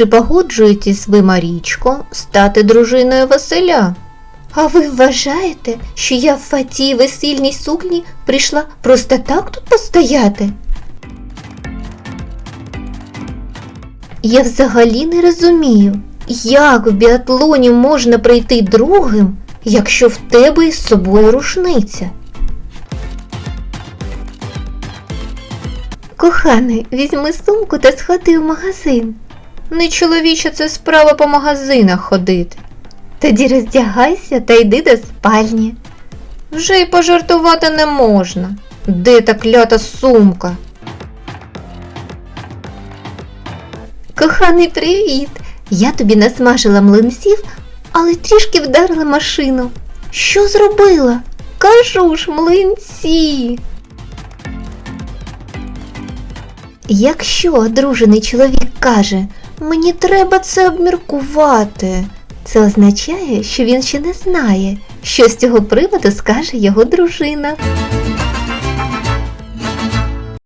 Чи погоджуєтесь ви, Марічко, стати дружиною Василя? А ви вважаєте, що я в фатій весільній сукні прийшла просто так тут постояти? Я взагалі не розумію, як в біатлоні можна прийти другим, якщо в тебе із собою рушниця. Коханий, візьми сумку та сходи в магазин. Не чоловіча це справа по магазинах ходити. Тоді роздягайся та йди до спальні. Вже й пожартувати не можна. Де та клята сумка? Коханий, привіт! Я тобі насмажила млинців, але трішки вдарила машину. Що зробила? Кажу ж, млинці. Якщо одружений чоловік каже, мені треба це обміркувати, це означає, що він ще не знає, що з цього приводу скаже його дружина.